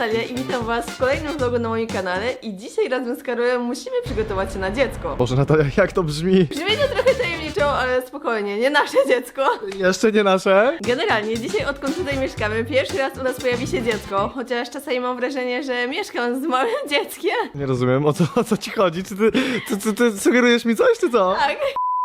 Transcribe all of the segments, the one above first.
Natalia i witam was w kolejnym vlogu na moim kanale i dzisiaj razem z Karolem musimy przygotować się na dziecko. Boże Natalia, jak to brzmi? Brzmi to trochę tajemniczo, ale spokojnie, nie nasze dziecko. Jeszcze nie nasze? Generalnie dzisiaj odkąd tutaj mieszkamy, pierwszy raz u nas pojawi się dziecko, chociaż czasami mam wrażenie, że mieszkam z małym dzieckiem. Nie rozumiem, o co, o co ci chodzi? Czy ty, ty, ty, ty sugerujesz mi coś, czy co? Tak.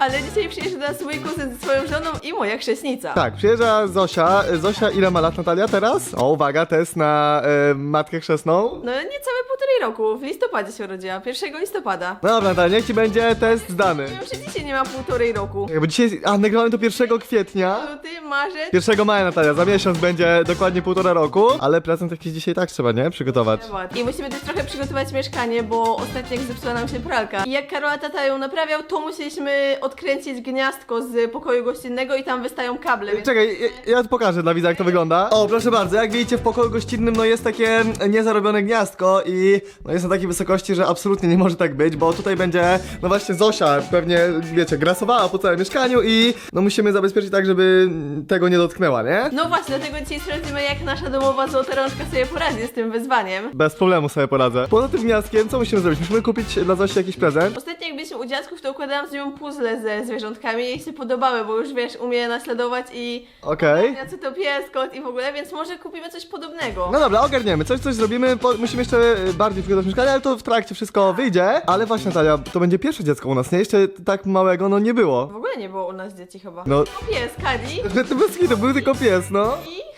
Ale dzisiaj przyjeżdża do nas mój kuzyn ze swoją żoną i moja chrześnica. Tak, przyjeżdża Zosia. Zosia, ile ma lat Natalia teraz? O, uwaga, test na e, matkę chrzestną. No niecałe półtorej roku, w listopadzie się urodziła, 1 listopada. No dobra, Natalia, niech ci będzie test zdany. Już dzisiaj nie ma półtorej roku. Jakby dzisiaj, a nagrałem to 1 kwietnia. Luty, marzec, 1 maja Natalia, za miesiąc będzie dokładnie półtora roku, ale prezent jakiś dzisiaj tak trzeba, nie? Przygotować. I musimy też trochę przygotować mieszkanie, bo ostatnio jak zepsuła nam się pralka. I jak Karola tata ją naprawiał, to musieliśmy odkręcić gniazdko z pokoju gościnnego i tam wystają kable. Więc... Czekaj, ja, ja pokażę dla widza jak to wygląda. O, proszę bardzo, jak widzicie w pokoju gościnnym no jest takie niezarobione gniazdko i no jest na takiej wysokości, że absolutnie nie może tak być, bo tutaj będzie, no właśnie Zosia pewnie, wiecie, grasowała po całym mieszkaniu i no musimy zabezpieczyć tak, żeby tego nie dotknęła, nie? No właśnie, dlatego dzisiaj sprawdzimy, jak nasza domowa złota rączka sobie poradzi z tym wyzwaniem. Bez problemu sobie poradzę. Poza tym gniazdkiem, co musimy zrobić? Musimy kupić dla Zosi jakiś prezent. Ostatnio jak byliśmy u dziadków, to układałam z nią puzzle ze zwierzątkami i jej się podobały, bo już wiesz, umie naśladować i Okej. jacy to pies, kot i w ogóle, więc może kupimy coś podobnego. No dobra, ogarniemy, coś, coś zrobimy, po, musimy jeszcze bardziej przygotować mieszkanie, ale to w trakcie wszystko wyjdzie. Ale właśnie Natalia, to będzie pierwsze dziecko u nas, nie? Jeszcze tak małego, no nie było. W ogóle nie było u nas dzieci chyba. No. O, pies, Kali To bez to był tylko pies, no. i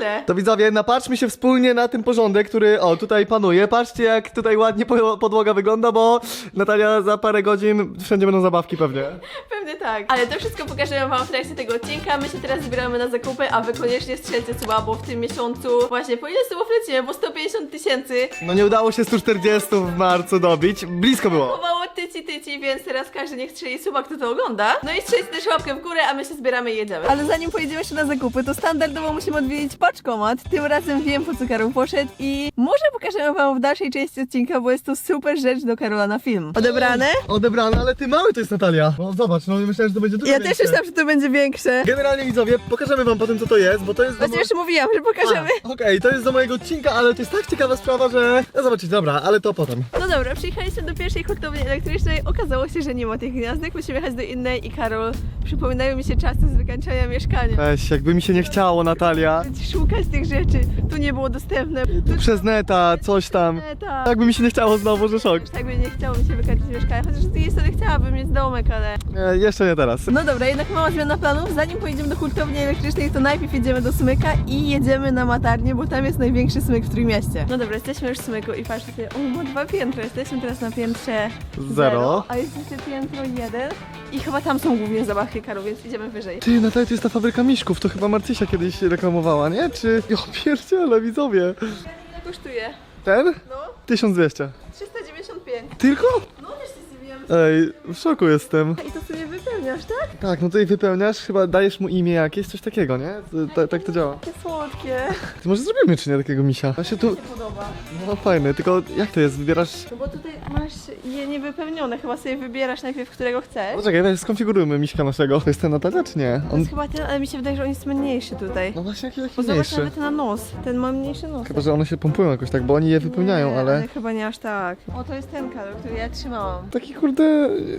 tyle. To widzowie, napatrzmy się wspólnie na ten porządek, który o tutaj panuje. Patrzcie jak tutaj ładnie po- podłoga wygląda, bo Natalia za parę godzin wszędzie będą zabawki pewnie. Pewnie tak. Ale to wszystko pokażemy wam w trakcie tego odcinka. My się teraz zbieramy na zakupy, a wy koniecznie strzelcie słabo w tym miesiącu. Właśnie, po ile słów lecimy? Bo 150 tysięcy. No nie udało się 140 w marcu dobić, blisko było. Chowało tyci tyci, więc teraz każdy niech strzeli suba, kto to ogląda. No i strzelcie też łapkę w górę, a my się zbieramy i jedziemy. Ale zanim pojedziemy jeszcze na zakupy, to standardowo musimy odwiedzić paczkomat. Tym razem wiem, po co Karol poszedł i może pokażemy wam w dalszej części odcinka, bo jest to super rzecz do Karola na film. Odebrane? Odebrane, ale ty mały to jest Natalia. No zobacz, no myślałem, że to będzie dużo Ja też większe. myślałam, że to będzie większe. Generalnie widzowie, pokażemy wam potem co to jest, bo to jest... do Właśnie mo- już mówiłam, że pokażemy. A, Okej, to jest do mojego odcinka, ale to jest tak ciekawa sprawa, że... No zobaczycie, dobra, ale to potem. No dobra, przyjechaliśmy do pierwszej hurtowni elektrycznej. Okazało się, że nie ma tych gniazdek. Musimy jechać do innej i Karol, przypominają mi się czasy z wykańczania mieszkania. Weź, jakby mi się nie chciało, Natalia. Szukać tych rzeczy. Tu nie było dostępne. Tu Przez neta, coś tam. tak. Jakby mi się nie chciało znowu, że szok. Tak by nie chciało mi się wykańczać mieszkania. Chociaż z drugiej strony chciałabym mieć domek, ale... Nie, jeszcze nie teraz. No dobra, jednak mała zmiana planów. Zanim pojedziemy do hurtowni elektrycznej, to najpierw jedziemy do Smyka i jedziemy na Matarnię, bo tam jest największy smyk w Trójmieście. No dobra, jesteśmy już w Smyku i patrzcie sobie, on ma dwa piętra. Jesteśmy teraz na piętrze Zero. a jest jeszcze piętro jeden. I chyba tam są głównie zabawki Karu, więc idziemy wyżej. Ty, Natalia, to jest ta fabryka miszków, to chyba Marcysia kiedyś reklamowała, nie? Czy... Jo, pierdziele, widzowie. Ile kosztuje? Ten? No, 1200. 395. Tylko? No też się zdziwiłam. Ej, w szoku jestem. I to sobie wypełniasz, tak? Tak, no tutaj wypełniasz, chyba dajesz mu imię jakieś, coś takiego, nie? To- ta- Tak to działa. Takie słodkie. Ty może zrobimy czy nie takiego misia? Ja się tu... Mi się podoba. No fajny, tylko jak to jest? Wybierasz... No bo tutaj masz je niewypełnione, chyba sobie wybierasz najpierw, którego chcesz. Poczekaj, weź skonfigurujmy miśka naszego. To jest ten Natalia czy nie? To On... jest chyba ten, ale mi się wydaje, że on jest mniejszy tutaj. No właśnie, jaki, Bo jaki zobacz mniejszy. nawet na nos. Ten ma mniejszy nos. Chyba, że one się pompują jakoś tak, bo oni je wypełniają, nie, ale... chyba nie aż tak. O, to jest ten kolor, który ja trzymałam. Taki kurde,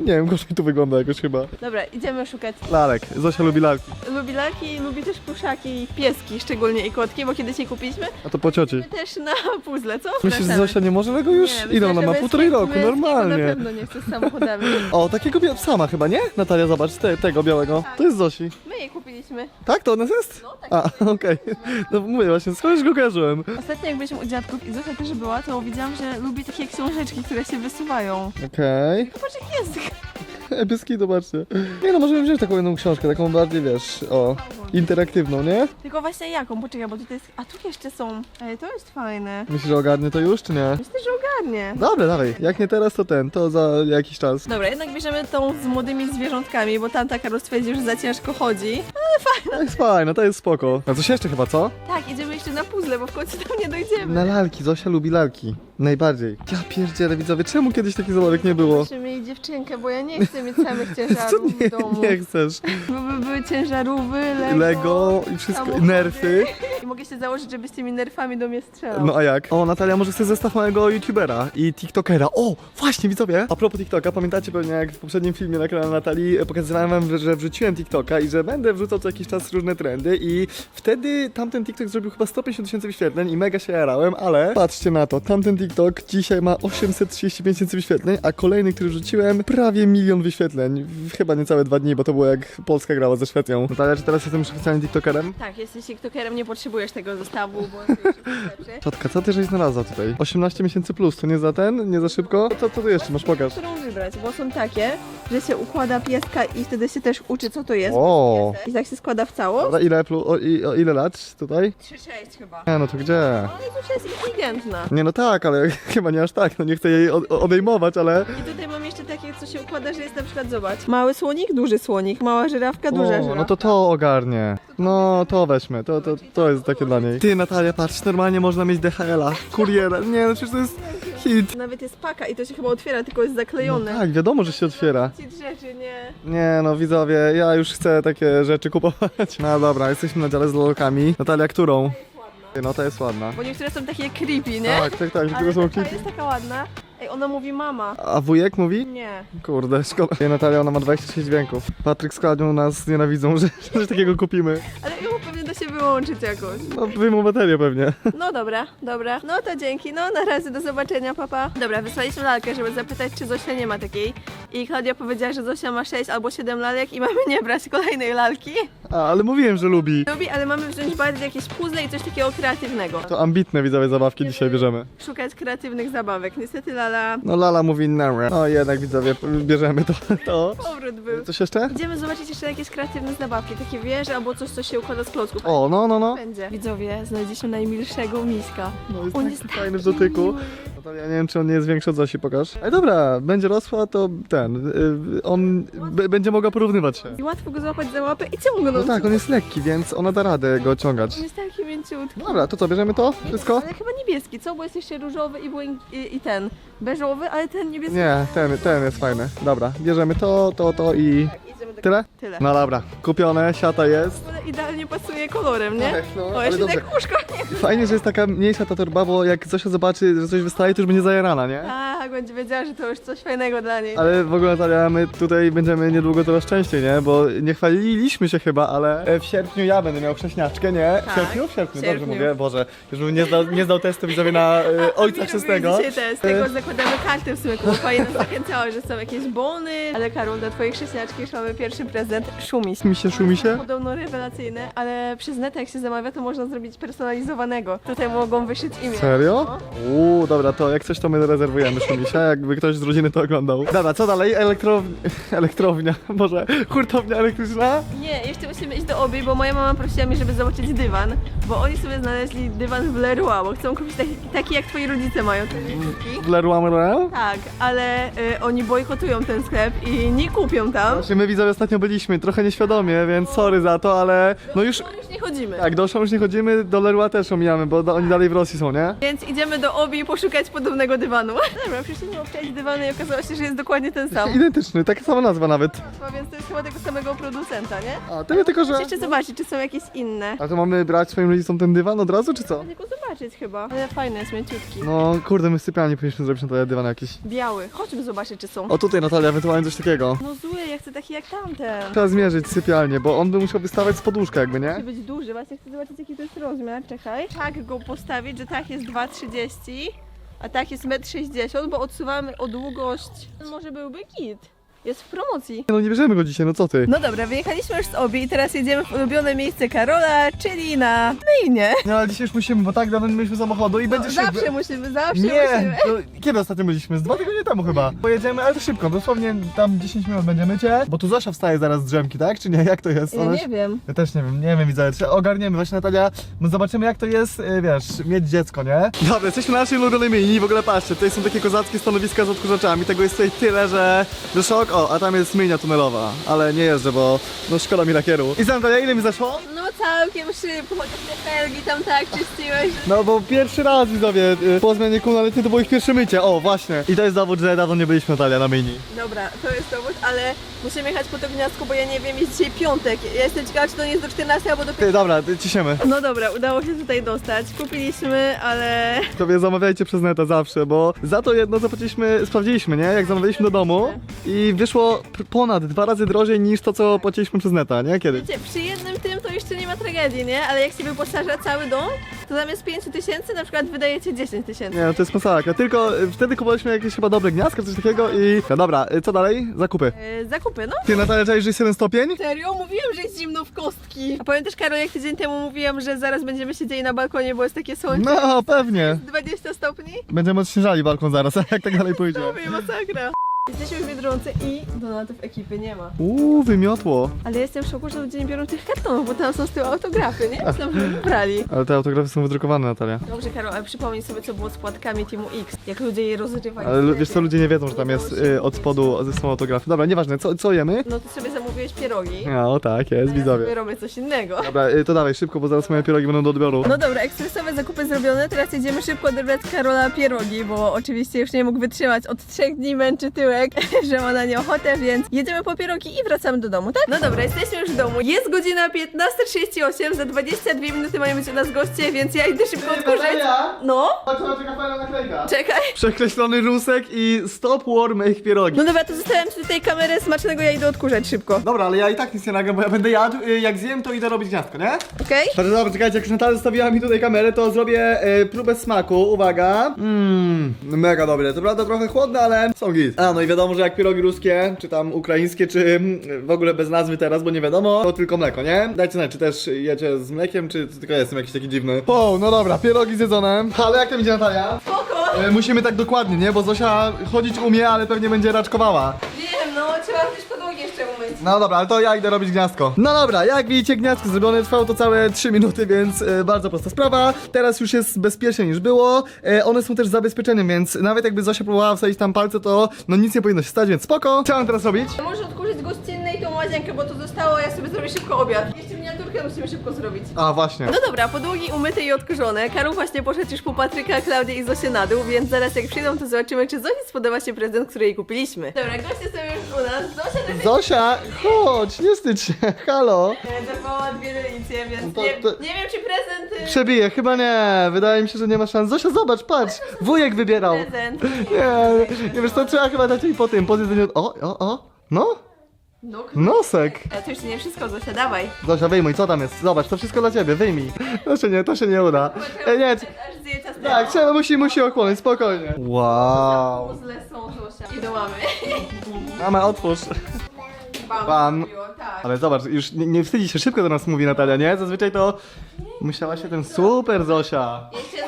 nie wiem, gorzej tu wygląda jakoś chyba. Dobra, idziemy szukać. Lalek, Zosia lubi lalki. Lubi lalki, lubi też pluszaki i pieski, szczególnie i kotki, bo kiedyś je kupiliśmy. A to po cioci. My też na puzzle, co? Myślisz, że Zapraszamy. Zosia nie może tego już? Nie, Ile ona ma? Półtorej roku, normalnie. Na pewno nie chce z samochodami. O, takiego bia- sama chyba, nie? Natalia, zobacz, te, tego białego. To jest Zosi. My je kupiliśmy. Tak, to ona jest? No tak. A, okej. No mówię właśnie, skądś go kojarzyłem. Ostatnio jak byliśmy u dziadków i Zofia też była, to widziałam, że lubi takie książeczki, które się wysuwają. Okej. Zobacz jak język. Epicki, zobaczcie. Nie no, możemy wziąć taką jedną książkę, taką bardziej, wiesz, o, interaktywną, nie? Tylko właśnie jaką? Poczekaj, bo tutaj jest... A tu jeszcze są... Ej, to jest fajne. Myślisz, że ogarnie to już, czy nie? Myślę, że ogarnie. Dobra, dawaj. Jak nie teraz, to ten, to za jakiś czas. Dobra, jednak bierzemy tą z młodymi zwierzątkami, bo tamta Karol stwierdził, że za ciężko chodzi. To jest fajne, to jest spoko. A coś jeszcze chyba, co? Tak, idziemy jeszcze na puzzle, bo w końcu tam nie dojdziemy. Na lalki, Zosia lubi lalki. Najbardziej. Ja pierdzielę, widzowie, czemu kiedyś takich zabawek nie było? Musimy mieć dziewczynkę, bo ja nie chcę mieć samych Co ciężarów nie, w domu. nie chcesz? Bo by były ciężarówki, Lego, i wszystko, i nerfy. I mogę się założyć, żebyś tymi nerfami do mnie strzelał. No a jak? O, Natalia, może chcesz zestaw małego youtubera i tiktokera. O, właśnie, widzowie! A propos tiktoka, pamiętacie pewnie jak w poprzednim filmie na kanale Natalii e, pokazywałem wam, że wrzuciłem tiktoka i że będę wrzucał co jakiś czas różne trendy i wtedy tamten tiktok zrobił chyba 150 tysięcy wyświetleń i mega się jarałem, ale patrzcie na to, tamten tiktok dzisiaj ma 835 tysięcy wyświetleń, a kolejny, który wrzuciłem, prawie milion wyświetleń. W- Chyba niecałe dwa dni, bo to było jak Polska grała ze Szwecją. Natalia, czy teraz jestem już oficjalnie tiktokerem? Tak, jesteś tiktokerem, nie potrzebujesz tego zestawu, bo jest lepszy. Ciotka, co ty żeś znalazła tutaj? 18 miesięcy plus, to nie za ten? Nie za szybko? Co, co tu jeszcze masz? Pokaż. Którą wybrać, bo są takie, że się układa pieska i wtedy się też uczy, co to jest. O. I tak się składa w całość. Dobra, ile, plu, o, i, o ile lat tutaj? 3-6 chyba. Nie, no to gdzie? Ale już jest inteligentna. Nie, no tak, ale chyba nie aż tak, no nie chcę jej od, odejmować, ale... I tutaj co się układa, że jest na przykład, zobacz, mały słonik, duży słonik, mała żyrawka, duża O, żyrawka. no to to ogarnie. No, to weźmy, to, to, to jest takie dla niej. Ty, Natalia, patrz, normalnie można mieć DHL-a, kuriera. Nie, no przecież to jest hit. Nawet jest paka i to się chyba otwiera, tylko jest No zaklejone. tak, wiadomo, że się otwiera. Ci rzeczy, nie. Nie, no widzowie, ja już chcę takie rzeczy kupować. No dobra, jesteśmy na dziale z lolkami. Natalia, którą? No, ta jest ładna. Bo niektóre są takie creepy, nie? Tak, tak, tak, Ale niektóre są ta klipy. jest taka ładna. Ej, ona mówi mama. A wujek mówi? Nie. Kurde, szkoda. Ej, Natalia, ona ma 26 dźwięków. Patryk z Kladią nas nienawidzą, że że coś takiego kupimy. Ale ją pewnie da się wyłączyć jakoś. No, wyjmą baterię pewnie. No dobra, dobra. No to dzięki. No na razie, do zobaczenia, papa. Dobra, wysłaliśmy lalkę, żeby zapytać, czy Zosia nie ma takiej. I Klaudia powiedziała, że Zosia ma 6 albo 7 lalek i mamy nie brać kolejnej lalki. A, ale mówiłem, że lubi. Lubi, ale mamy wziąć bardziej jakieś puzzle i coś takiego kreatywnego. To ambitne widzowie zabawki dzisiaj bierzemy. Szukać kreatywnych zabawek. Niestety Lala No Lala mówi no. No jednak widzowie, bierzemy to. to. powrót był. Coś jeszcze? Idziemy zobaczyć jeszcze jakieś kreatywne zabawki, takie wieże albo coś, co się układa z klocków. O, no, no, no. Będzie. Widzowie, znaleźliśmy najmilszego miska. No jest On taki jest fajny w taki dotyku. miły. No to ja nie wiem, czy on nie jest większy od Zosi, pokaż. Ale dobra, będzie rosła, to ten, y, on b- będzie mogła porównywać się. I łatwo go złapać za łapę i ciągnąć. No tak, on jest lekki, więc ona da radę go ciągać. On jest taki mięciutki. Dobra, to co, bierzemy to? Wszystko? Ale chyba niebieski, co? Bo jest jeszcze różowy i, błęk- i, i ten. Beżowy, ale ten niebieski. Nie, ten, ten jest fajny. Dobra, bierzemy to, to, to i... Tak, idziemy do... Tyle? Tyle. No dobra, kupione, siata jest. Idealnie pasuje kolorem, nie? Tak, no, o, ale jeszcze dobrze. tak łóżko nie. Fajnie, że jest taka mniejsza ta torba, bo jak Zosia zobaczy, że coś wystaje, to już będzie zajarana, nie? Tak, będzie wiedziała, że to już coś fajnego dla niej. Ale w ogóle Natalia, my tutaj będziemy niedługo coraz częściej, nie? Bo nie chwaliliśmy się chyba, ale e, w sierpniu ja będę miał wrześniaczkę, nie? W Tak, sierpniu? W sierpniu, w dobrze sierpniu. mówię, Boże. Już bym nie zdał, nie zdał testu widzowie na e, ojca chrzestnego. Dzisiaj test. Tego E, zakładamy karty w sumie, bo fajnie nas zachęcała, że są jakieś bony. Ale Karol, dla twojej chrześcijaczki już mamy pierwszy prezent, szumiś. Mi się, szumi się? Podobno ale przez net jak się zamawia, to można zrobić personalizowanego. Tutaj mogą wyszyć imię. Serio? No. Uuu, dobra, to jak coś to my rezerwujemy Szumisia, jakby ktoś z rodziny to oglądał. Dobra, co dalej? Elektrownia, elektrownia, może hurtownia elektryczna? Nie, jeszcze musimy iść do obi, bo moja mama prosiła mnie, żeby zobaczyć dywan, bo oni sobie znaleźli dywan w Leroy, bo chcą kupić taki, taki jak twoi rodzice mają, ten niebieski. W Leroy Merlin? Tak, ale y, oni bojkotują ten sklep i nie kupią tam. Właśnie my widzowie ostatnio byliśmy, trochę nieświadomie, więc sorry za to, ale no już... Już nie chodzimy. Tak, do Auchan już nie chodzimy, do Leroy też omijamy, bo da- oni dalej w Rosji są, nie? Więc idziemy do obi poszukać podobnego dywanu. Dobra, przyszliśmy obczaić dywany i okazało się, że jest dokładnie ten sam. Identyczny, taka sama nazwa nawet. Więc to jest chyba tego samego producenta, nie? A, tyle tylko, że... Muszę jeszcze zobaczyć, czy są jakieś inne. A to mamy brać swoim rodzicom ten dywan od razu, czy co? Tylko zobaczyć chyba. Ale fajny jest, mięciutki. No, kurde, my w sypialni powinniśmy zrobić na to dywan jakiś. Biały. Chodźmy zobaczyć, czy są. O, tutaj Natalia, ewentualnie coś takiego. No zły, ja chcę taki jak tamten. Trzeba zmierzyć sypialnię, bo on by musiał wystawać z poduszka jakby, nie? Musi być duży, właśnie chcę zobaczyć jaki to jest rozmiar, czekaj. Tak go postawić, że tak jest 2,30, a tak jest 1,60 m, bo odsuwamy o długość. Może byłby git. Jest w promocji. No nie bierzemy go dzisiaj, no co ty? No dobra, wyjechaliśmy już z Obi i teraz jedziemy w ulubione miejsce Karola, czyli na myjnie. No ale dzisiaj już musimy, bo tak dawno nie mieliśmy samochodu i będzie szybko. Zawsze musimy, zawsze Nie! musimy. No, kiedy ostatnio byliśmy? Z dwa tygodnie temu chyba. Pojedziemy, ale to szybko, dosłownie tam 10 minut będziemy cię. Bo tu Zosia wstaje zaraz z drzemki, tak? Czy nie? Jak to jest? Ja Ona nie już- wiem. Ja też nie wiem, nie wiem, widzę. Czy ogarniemy właśnie Natalia, no zobaczymy jak to jest, y, wiesz, mieć dziecko, nie? Dobra, jesteśmy na naszej ulubionej mini, w ogóle patrzcie, tutaj są takie kozackie stanowiska z odkurzaczami, tego jest tutaj tyle, że, że szok, o, a tam jest myjnia tunelowa, ale nie jeżdżę, bo no szkoda mi lakieru. I za Natalia, ile mi zeszło? Całkiem szybko, chociaż te felgi tam tak czyściłeś. że- No bo pierwszy raz widzowie y, po zmianie kół, to było ich pierwsze mycie. O, właśnie. I to jest dowód, że dawno nie byliśmy Natalia na mini. Dobra, to jest dowód, ale musimy jechać po to gniazdko, bo ja nie wiem, jest dzisiaj piątek. Ja jestem ciekawa, czy to nie jest do 14 albo do 15. Ty, dobra, y, ciśniemy. No dobra, udało się tutaj dostać. Kupiliśmy, ale... Tobie zamawiajcie przez neta zawsze, bo za to jedno zapłaciliśmy, sprawdziliśmy, nie? Jak zamawialiśmy do domu i wyszło ponad dwa razy drożej niż to, co płaciliśmy przez neta, nie? Kiedyś. Wiecie, przy jednym tym to jeszcze nie ma tragedii, nie? Ale jak się wyposaża cały dom, to zamiast 5 tysięcy na przykład wydajecie 10 tysięcy. Nie, no to jest masakra. Tylko y, wtedy kupowaliśmy jakieś chyba dobre gniazdko, coś takiego i... No dobra, y, co dalej? Zakupy. Yy, zakupy, no. Ty, Natalia, czaisz, że jest jeden stopień? Serio? Mówiłam, że jest zimno w kostki. A pamiętasz, Karol, jak tydzień temu mówiłam, że zaraz będziemy siedzieli na balkonie, bo jest takie słońce? No, pewnie. 20 stopni? Będziemy odśnieżali balkon zaraz, jak tak dalej pójdzie. To masakra. Jesteśmy w Biedronce i donatów ekipy nie ma. Uuu, wymiotło. Ale jestem w szoku, że ludzie nie biorą tych kartonów, bo tam są z tyłu autografy, nie? Myślałam, że wybrali. Ale te autografy są wydrukowane, Natalia. Dobrze, Karol, ale przypomnij sobie, co było z płatkami Teamu X. Jak ludzie je rozrywali. Ale lu- wiesz co, ludzie nie wiedzą, że tam jest y, od spodu są autografy. Dobra, nieważne, co, co jemy? No ty sobie zamówiłeś pierogi. No, tak, jest, a ja widzowie. sobie robię coś innego. Dobra, y, to dawaj szybko, bo zaraz moje pierogi będą do odbioru. No dobra, ekspresowe zakupy zrobione, teraz jedziemy szybko odebrać Karola pierogi, bo oczywiście już nie mógł wytrzymać. Od trzech dni męczy tyłek, że ma na nie ochotę, więc jedziemy po pierogi i wracamy do domu, tak? No dobra, jesteśmy już w domu. Jest godzina 15.38, za 22 minuty mają być u nas goście, więc ja idę szybko odkurzyć. Natalia? No, Patrz, czeka fajna naklejka. czekaj. Przekreślony rusek i stop warm ich pierogi. No dobra, to zostawiam ci tutaj kamerę smacznego, ja idę odkurzać szybko. Dobra, ale ja i tak nic nie nagram, bo ja będę jadł, y, jak zjem, to idę robić gniazdko, nie? Okej? Dobrze, dobra, czekajcie, jak już Natalia zostawiła mi tutaj kamerę, to zrobię y, próbę smaku, uwaga. Mmm, mega dobre, to prawda trochę chłodne, ale są git. A, no i wiadomo, że jak pierogi ruskie, czy tam ukraińskie, czy w ogóle bez nazwy teraz, bo nie wiadomo, to tylko mleko, nie? Dajcie znać, czy też jecie z mlekiem, czy tylko ja jestem jakiś taki dziwny. O, no dobra, pierogi zjedzone. Ale jak to idzie Natalia? Spoko! E, musimy tak dokładnie, nie? Bo Zosia chodzić umie, ale pewnie będzie raczkowała. Wiem, no trzeba też podłogi jeszcze umyć. No dobra, ale to ja idę robić gniazdko. No dobra, jak widzicie, gniazdko zrobione trwało to całe 3 minuty, więc e, bardzo prosta sprawa. Teraz już jest bezpieczniej niż było. E, one są też zabezpieczeniem, więc nawet jakby Zosia próbowała wsadzić tam palce, to no nic nie powinno się stać, więc spoko. Co mam teraz robić? Może odkurzyć gościnne i tą łazienkę, bo to zostało, ja sobie zrobię szybko obiad. Miniaturkę musimy szybko zrobić. A, właśnie. No dobra, podłogi umyte i odkurzone. Karol właśnie poszedł już po Patryka, Klaudię i Zosię na dół, więc zaraz jak przyjdą, to zobaczymy, czy Zosi spodoba się prezent, który jej kupiliśmy. Dobra, goście są już u nas. Zosia też Zosia, chodź, nie wstydź się, halo. e, zawołała dwie delicje, więc To- nie, to- nie wiem, czy prezent... y, Przebiję, chyba nie. Wydaje mi się, że nie ma szans. Zosia, zobacz, patrz, wujek wybierał. Prezent. Nie, nie wiesz, to trzeba chyba dać jej po tym, po jedzeniu. O, o, o, no, No, nosek. ale to jeszcze nie wszystko, Zosia, dawaj. Zosia, wyjmuj, co tam jest? Zobacz, to wszystko dla ciebie, wyjmij. To się nie, to się nie uda. E, nie, Aż zje ciasteczko. tak, trzeba, musi, musi ochłonąć, spokojnie. Wow. Puzzle są, Zosia. I do mamy. Mama, otwórz. Bam. Bam. zrobiło, Tak. Ale zobacz, już nie, nie wstydzi się, szybko do nas mówi Natalia, nie? Zazwyczaj to musiała się ten super Zosia. Jeszcze.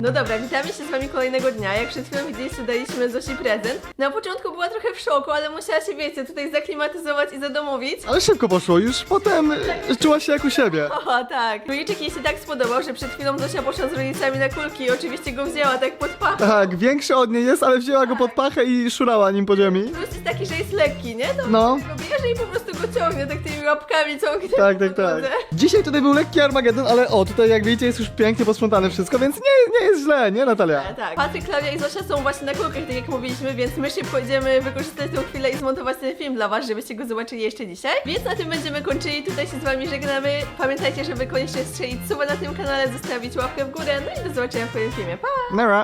No dobra, witamy się z wami kolejnego dnia. Jak przed chwilą widzieliście, daliśmy Zosi prezent. Na początku była trochę w szoku, ale musiała się, wiecie, tutaj zaklimatyzować i zadomowić. Ale szybko poszło, już potem e, czuła się jak u siebie. O, tak. Króliczek jej się tak spodobał, że przed chwilą Zosia poszła z rodzicami na kulki i oczywiście go wzięła tak pod pachę. Tak, większy od niej jest, ale wzięła go pod pachę i szurała nim po ziemi. Plus jest taki, że jest lekki, nie? To No. go bierze i po prostu go ciągnie, tak tymi łapkami ciągnie. Tak, po tak, tak. Dzisiaj tutaj był lekki Armagedon, ale o, tutaj jak widzicie jest już pięknie posprzątane wszystko, więc nie, nie jest źle, nie Natalia? E, Tak. Patryk, Klaudia i Zosia są właśnie na kulkach, tak jak mówiliśmy, więc my szybko idziemy wykorzystać tę chwilę i zmontować ten film dla was, żebyście go zobaczyli jeszcze dzisiaj. Więc na tym będziemy kończyli, tutaj się z wami żegnamy. Pamiętajcie, żeby koniecznie strzelić suba na tym kanale, zostawić łapkę w górę, no i do zobaczenia w kolejnym filmie. Pa! Nara.